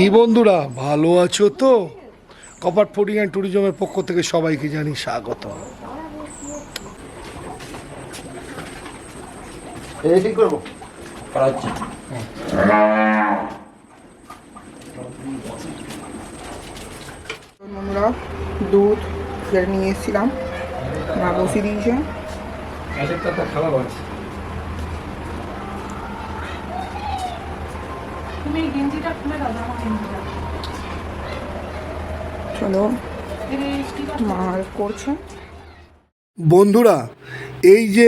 কি বন্ধুরা ভালো আছো তো? কপাট ফুডিং অ্যান্ড ট্যুরিজমের পক্ষ থেকে সবাইকে জানি স্বাগত। এই করব? করা হচ্ছে বন্ধুরা দুধ নিয়ে এসেছিলাম। মা বসিয়ে দিয়েছে। খাবার আছে। তুমি এই গেঞ্জিটা খুলে দাও জামা গেঞ্জিটা চলো মা করছে? বন্ধুরা এই যে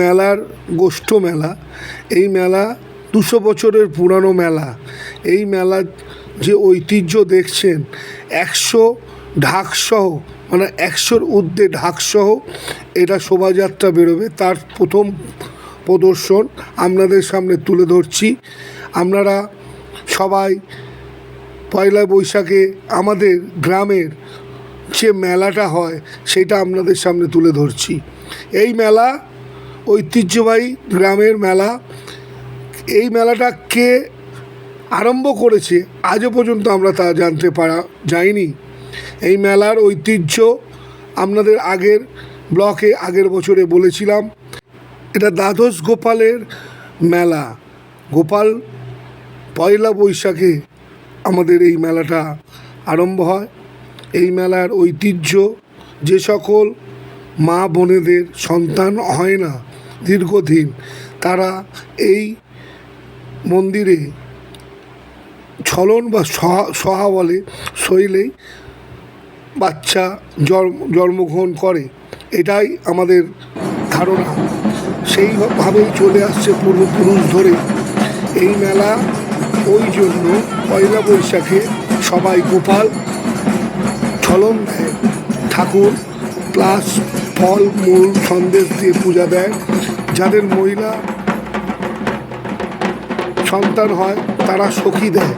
মেলার গোষ্ঠ মেলা এই মেলা দুশো বছরের পুরানো মেলা এই মেলার যে ঐতিহ্য দেখছেন একশো ঢাকসহ মানে একশোর ঊর্ধ্বে ঢাকসহ এটা শোভাযাত্রা বেরোবে তার প্রথম প্রদর্শন আপনাদের সামনে তুলে ধরছি। আপনারা সবাই পয়লা বৈশাখে আমাদের গ্রামের যে মেলাটা হয়, সেটা আপনাদের সামনে তুলে ধরছি। এই মেলা ঐতিহ্যবাহী গ্রামের মেলা। এই মেলাটা কে আরম্ভ করেছে, আজও পর্যন্ত আমরা তা জানতে পারা যায়নি। এই মেলার ঐতিহ্য আপনাদের আগের ব্লকে, আগের বছরে বলেছিলাম। এটা দ্বাদশ গোপালের মেলা। গোপাল পয়লা বৈশাখে আমাদের এই মেলাটা আরম্ভ হয়। এই মেলার ঐতিহ্য, যে সকল মা বোনেদের সন্তান হয় না দীর্ঘদিন, তারা এই মন্দিরে ছলন বা সহা বলে শৈলেই বাচ্চা জন্ম, জন্মগ্রহণ করে। এটাই আমাদের ধারণা। সেইভাবেই চলে আসছে পূর্বপুরুষ ধরে। এই মেলা ওই জন্য পয়লা বৈশাখে সবাই গোপাল ছলন দেয়। ঠাকুর প্লাস ফল, মূল সন্দেশ দিয়ে পূজা দেয়। যাদের মহিলা সন্তান হয়, তারা সখী দেয়।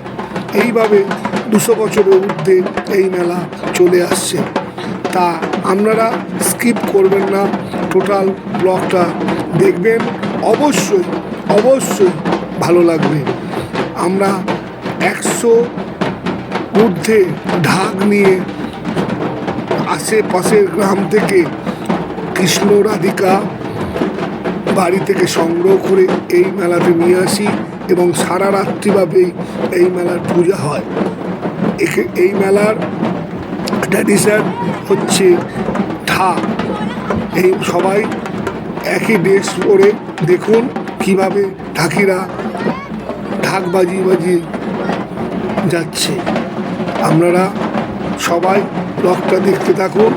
এইভাবে দুশো বছরের ঊর্ধ্বে এই মেলা চলে আসছে। তা আপনারা স্কিপ করবেন না, টোটাল ব্লগটা দেখবেন। অবশ্যই অবশ্যই ভালো লাগবে। আমরা একশো ঊর্ধ্বে ঢাক নিয়ে আশেপাশের গ্রাম থেকে কৃষ্ণ রাধিকা বাড়ি থেকে সংগ্রহ করে এই মেলাতে নিয়ে আসি এবং সারা রাত্রিভাবেই এই মেলার পূজা হয়। একে- এই মেলার ট্র্যাডিশন হচ্ছে ঢাক। এই সবাই একই ড্রেস পরে দেখুন কীভাবে ঢাকিরা ঢাক বাজিয়ে বাজিয়ে যাচ্ছে। আপনারা সবাই ব্লগটা দেখতে থাকুন,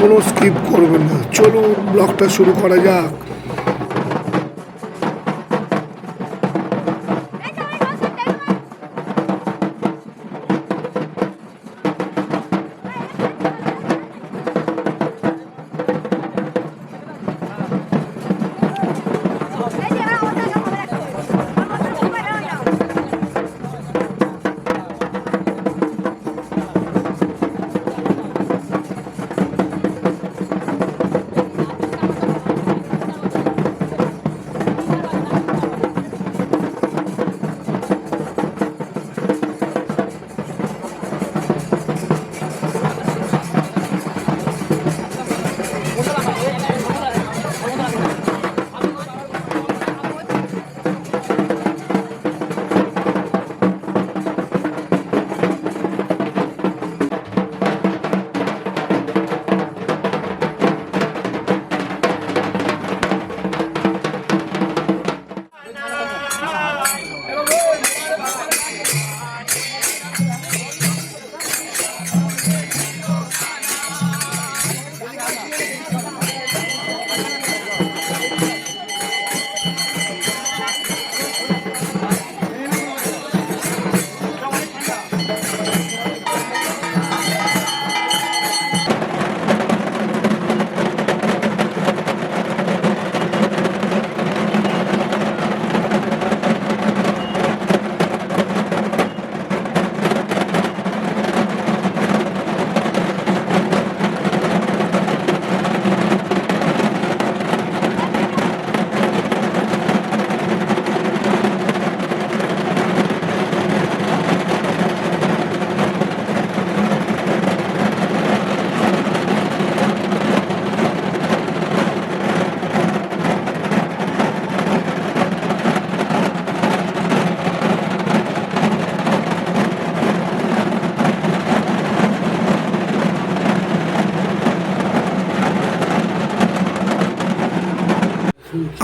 কোনো স্কিপ করবেন না। চলুন, ব্লগটা শুরু করা যাক।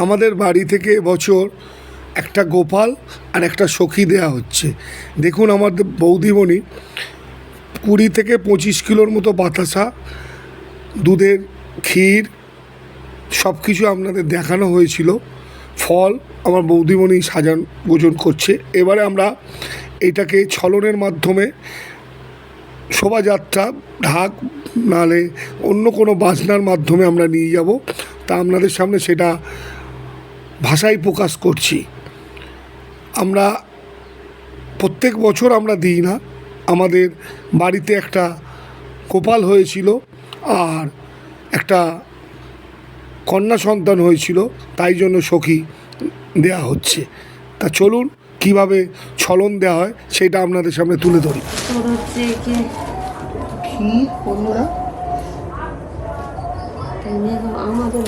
আমাদের বাড়ি থেকে বছর একটা গোপাল আর একটা সখী দেয়া হচ্ছে। দেখুন আমাদের বৌদিমণি কুড়ি থেকে পঁচিশ কিলোর মতো বাতাসা, দুধের ক্ষীর সব কিছু আপনাদের দেখানো হয়েছিল। ফল আমার বৌদিমণি সাজান গোজন করছে। এবারে আমরা এটাকে ছলনের মাধ্যমে শোভাযাত্রা, ঢাক, নালে অন্য কোনো বাজনার মাধ্যমে আমরা নিয়ে যাব। তা আপনাদের সামনে সেটা ভাষায় প্রকাশ করছি। আমরা প্রত্যেক বছর আমরা দিই না। আমাদের বাড়িতে একটা গোপাল হয়েছিল আর একটা কন্যা সন্তান হয়েছিল তাই জন্য সখী দেয়া হচ্ছে। তা চলুন কীভাবে ছলন দেওয়া হয় সেটা আপনাদের সামনে তুলে ধরি। আমাদের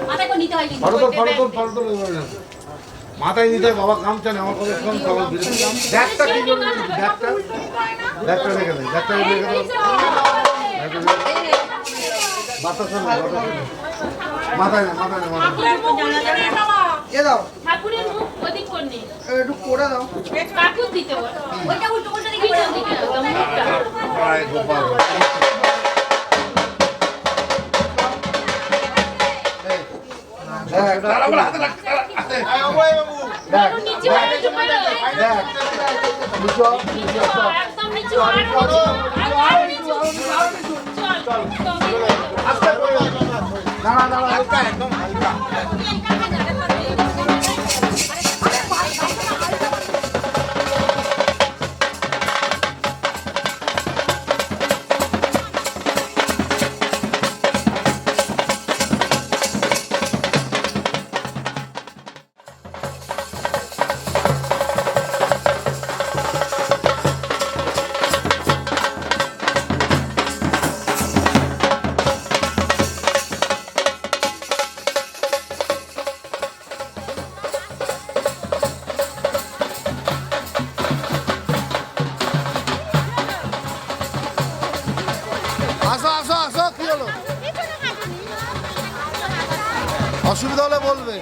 মাথায় নিতে হয় না। হয়, বাবা কামচা নেই আমার শোন সবাই বুঝে ব্যাগটা কি করে রেখেছিস? ব্যাগটা ব্যাগটা রেখে দে ব্যাগটা রেখে দে বাতাস না না। মাথায় না মাথায় না মাথায় না। এ দাও ঠাকুরের মুখ ওদিক করনি একটু করে দাও কাকুর দিতে ওইটা উল্টো উল্টো দিকে পিছন দিকে মুখটা আয় গোপাল ব্যাগ, দাঁড়া বলে হাতে রাখ, দাঁড়া, হাতে। ব্যাগ, নিচে হয় নিচে হয় ব্যাগ। নিচু হ, নিচু চল। একদম নিচে আর নিচে আর নিচে চল চল আস্তে করে। দাঁড়া, দাঁড়া, হালকা, একদম হালকা। অসুবিধা হলে বলবে।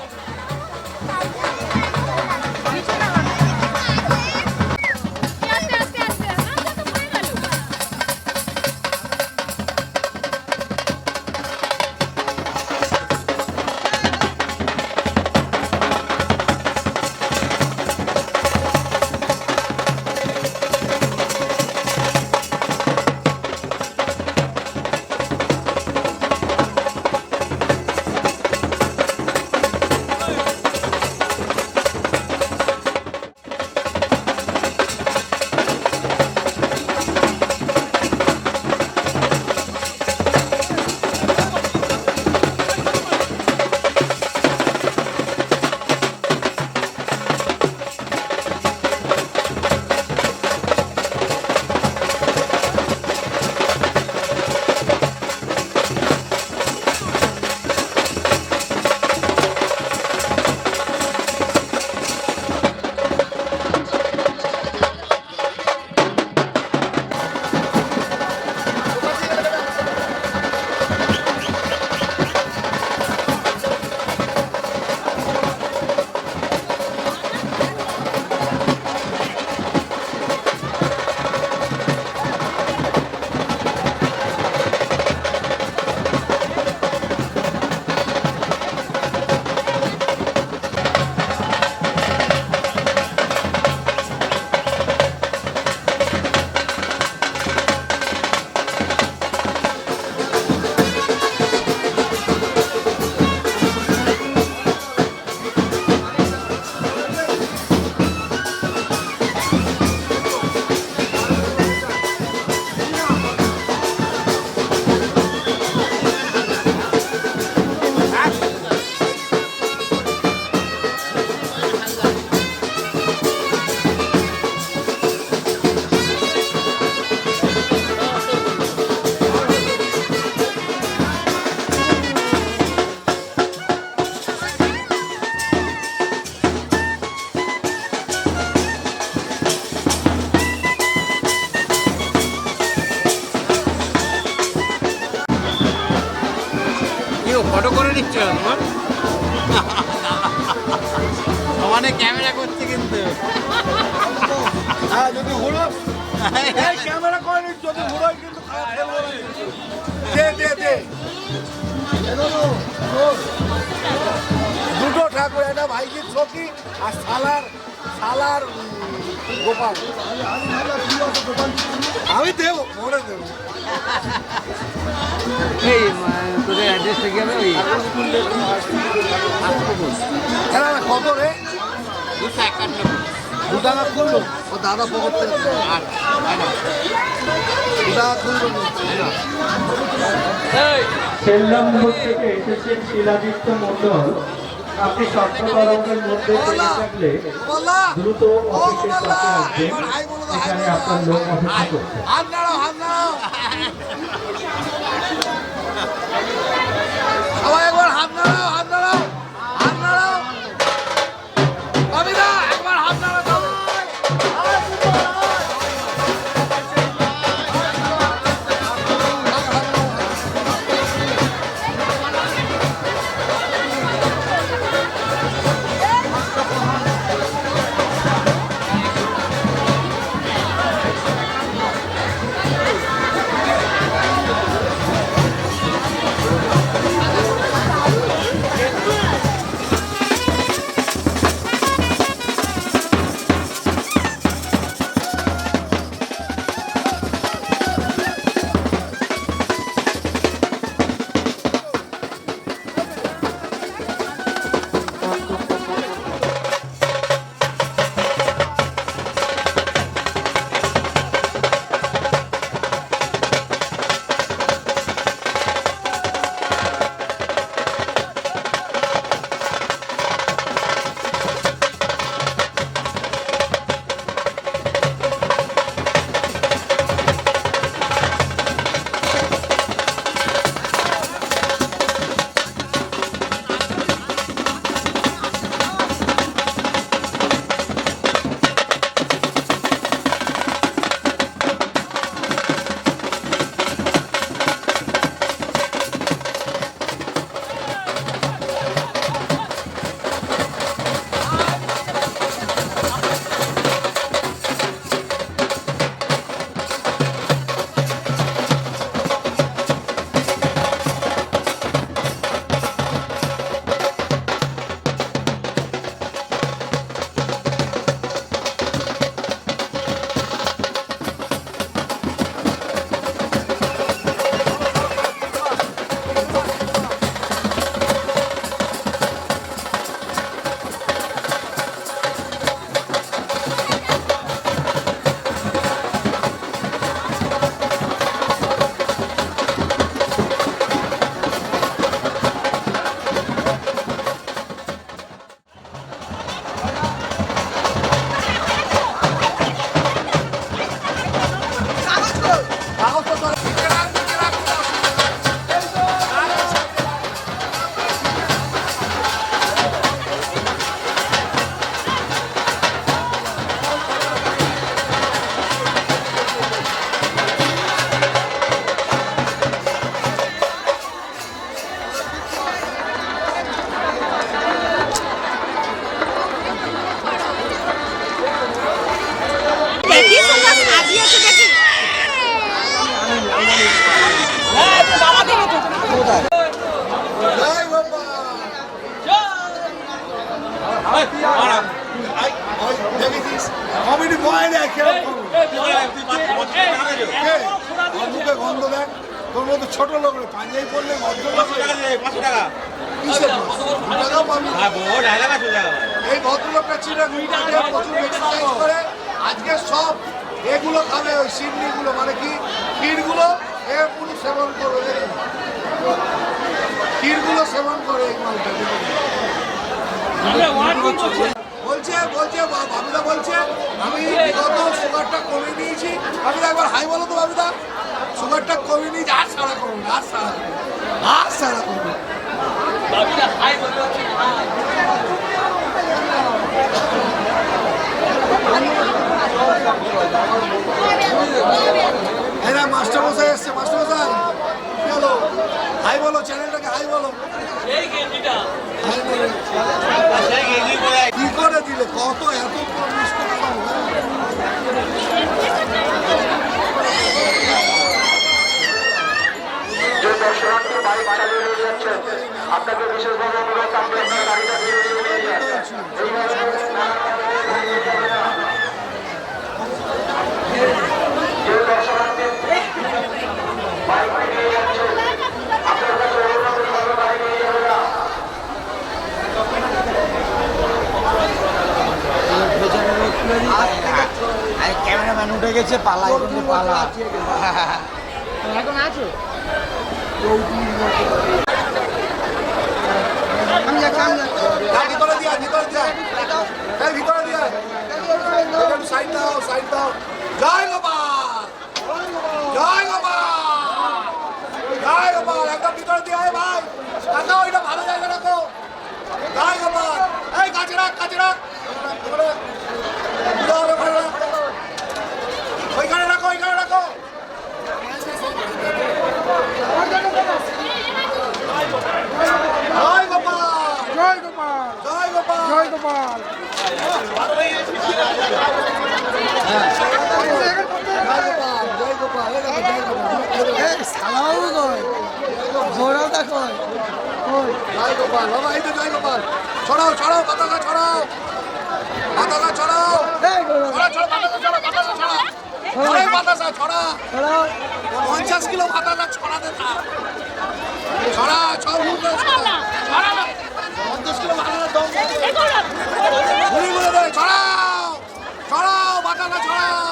এই তোদের অ্যাড্রেসটা কি হবে? ওই এরা কত রে? দুশো একান্ন দু টাকা খুললো ও দাদা পকেট থেকে আট দু টাকা খুললো সেল্লামপুর থেকে এসেছেন শিলাদিত্য মন্ডল আপনি সপ্ত মধ্যে থাকলে দ্রুত অফিসের কাছে আসবেন। এখানে আপনার লোক অপেক্ষা করছে। সবাই একবার হাত নাড়াও। আজকে সব এগুলো খাবে ওই সিডনিগুলো মানে কি ক্ষীরগুলো এ পুরো সেবন করবে। ক্ষীরগুলো সেবন করে এই মালটা। বলছে বলছে বা- বাবুদা বলছে আমি বিগত সুগারটা কমে নিয়েছি বাবুদা একবার হাই বলো তো বাবুদা সুগারটা কমে নিয়েছি আর সারা করব না, আর সারা করব না, আর সারা করব না। এরা মাস্টার মশাই এসছে মাস্টার বলো চ্যানেলটাকে হাই বলো। কি করে দিলে? কত এত দিয়া সাইড দাও সাইড দাও। জয় গোপাল। জয় গোপাল। জয় গোপাল। একদম ভিতরে দিয়া ভাই। রাখো এটা ভালো জায়গা রাখো। জয় গোপাল। এই কাছে রাখ কাছে রাখ ওখানে, ওখানে, ওখানে রাখ। ওইখানে রাখো ওইখানে রাখো জয় গোপাল জয় গোপাল জয় গোপাল জয় গোপাল জয় গোপাল জয় গোপাল এই দেখো, জয় সালাও কই ঘোড়া দেখো জয় গোপাল বাবা এই তো জয় গোপাল ছড়াও ছড়াও পতাকা ছড়াও পতাকা ছড়াও ছড়া ছড়া পতাকা ছড়া পতাকা ছড়া অনেক বাতাসা ছড়া পঞ্চাশ কিলো বাতাসা ছড়াতে থাক ছড়া ছড়া ছড়া পঞ্চাশ কিলো বাতাসা দম ঘুরি ঘুরে দেয় ছড়াও। ছড়াও বাতাসা ছড়াও।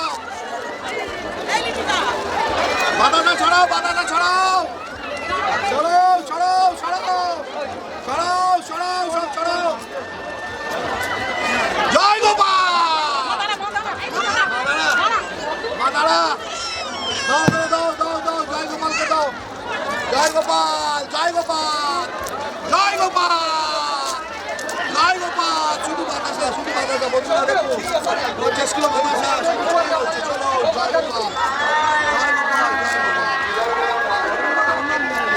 বাতাসা ছড়াও বাতাসা ছড়াও ছড়াও ছড়াও ছড়াও ছড়াও সব ছড়াও জয় গোপাল মাতারা দাও দাও দাও দাও দাও জয় গোপালকে দাও জয় গোপাল জয় গোপাল জয় গোপাল জয় গোপাল শুধু বাতাসা শুধু বাতাসা, বন্ধুরা দেখো পঞ্চাশ বাতাসা চলো জয় গোপাল জয় গোপাল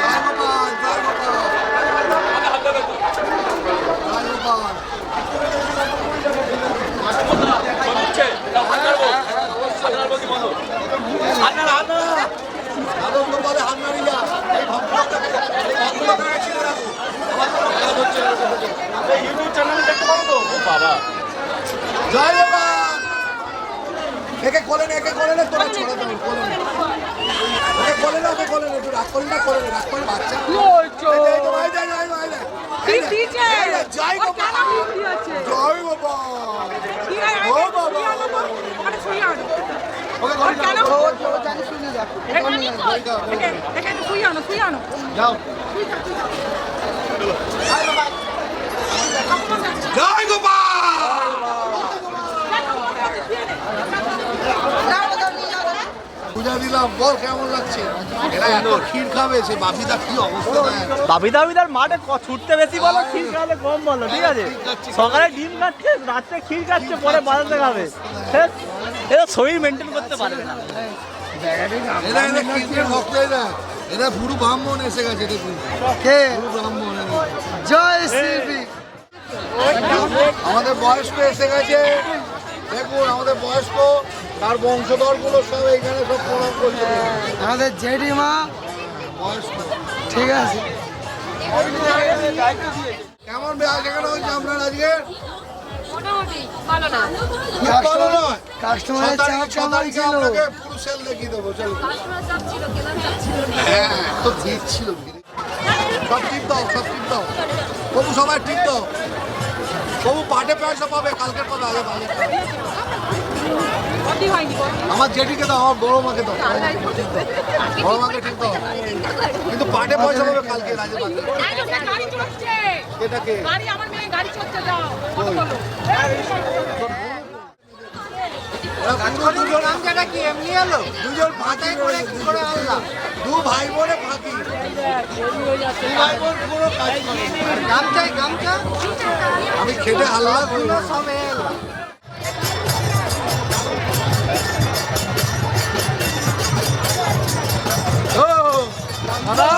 জয় গোপাল জয় গোপাল আনন্দ বলে হান্নারিয়া এই ভক্তটাকে এই ভক্তটাকে ছেড়ে রাখো আমার কোনো কাজ হচ্ছে না এই ইউটিউব চ্যানেলে দেখতে পাবো তো ও বাবা জয় বাবা একে কোলে নে একে কোলে নে তোরা ছড়া দেবে কোলে নে। ওকে কোলে না ওকে কোলে নে তুই রাগ করি না কোলে নে রাগ করে বাচ্চা এই যে, এই যে, এই যে, এই যে, এই যে, এই যে, এই যে, জয় গোপাল। জয় গোপাল। ও বাবা। ওকে কোলে না যাও। জয় গোপাল পূজা দিলাম বল কেমন লাগছে? এরা এত ক্ষীর খাবে সে বাপিদা কি অবস্থা দেয় বাবিদা বাবিদার মাঠে ছুটতে বেশি বলো ক্ষীর খাওয়ালে কম বলো ঠিক আছে? সকালে ডিম খাচ্ছে রাত্রে ক্ষীর খাচ্ছে পরে বাজাতে খাবে। এরা শরীর মেনটেন করতে পারবে না। এরা ভক্ত এরা এরা পুরো ব্রাহ্মণ এসে গেছে দেখুন। কে ব্রাহ্মণ জয় শ্রী আমাদের বয়স্ক এসে গেছে। দেখুন আমাদের বয়স্ক তার বংশধরগুলো সব এইখানে সব প্রণাম করছে। আমাদের জেঠিমা। ঠিক আছে। কেমন বেড়া সেখানে হয়েছে আপনার আজকে? কাস্টমারের চাপ কেমন ছিল। হ্যাঁ তো ভিড় ছিল। সব টিপ দাও সব টিপ দাও। তবু সবাই টিপ দাও। তবু পাটে পয়সা পাবে কালকের কথা আগে ভালো আমার জেঠিকে দাও আমার বড় মাকে দাও। বড় মাকে ঠিক দাও। কিন্তু পাটে পয়সা পাবে কালকে রাজে এটাকে গাড়ি আমার মেয়ে গাড়ি চলছে যাও। কথা বলো। দুজন কি? এমনি এলো? দুজন করে কি করে আনলাম? দু ভাই বোনে ফাঁকি। দু ভাই বোন পুরো কাজ করে। গামছাই গামছা? আমি খেটে সবে ও দাদা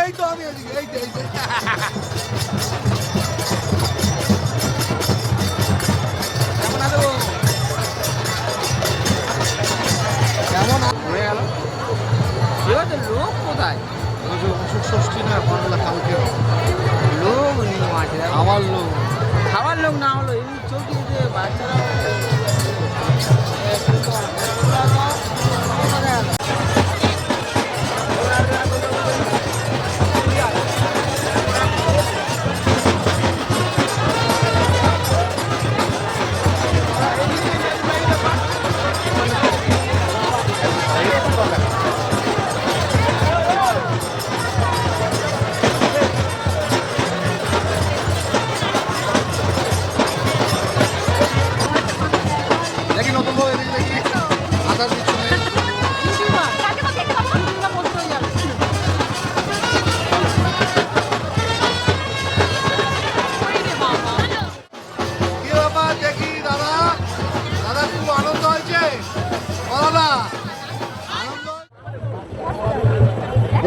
এই তো আমি এদিকে এই তো এই কোথায়? অসুখ ষষ্ঠী না বাংলা কালকে লোক মাঠে। আমার লোক। খাওয়ার লোক না হলো এমনি চলতে বাচ্চারা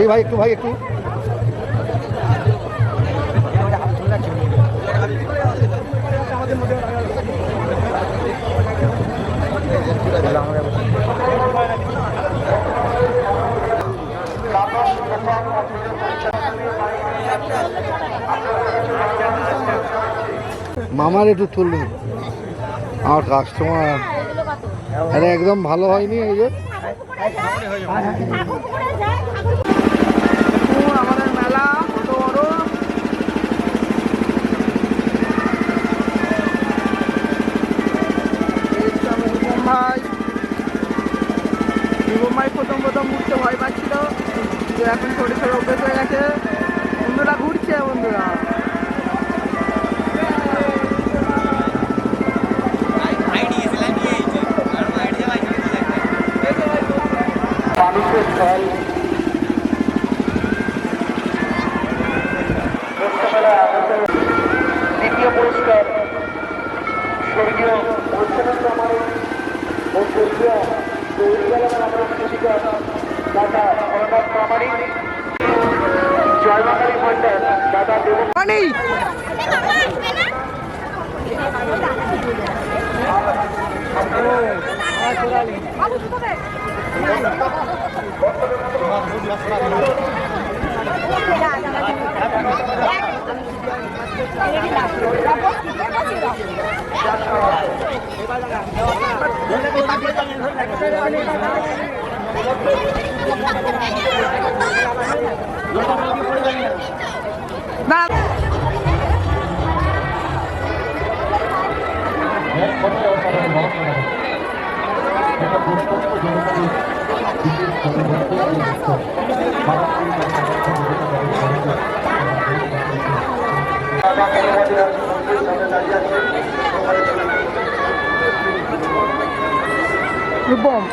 ভাই ভাই, একটু ভাই, একটু। মামার একটু তুললি আমার কাস্টমার আরে, একদম ভালো হয়নি এই যে। ভাই। ভাই প্রথম প্রথম উঠতে ভয় পাচ্ছিল। যে ছোটো ছোটো অভ্যেস হয়ে গেছে। বন্ধুরা ঘুরছে বন্ধুরা। মানুষের ফল Любом.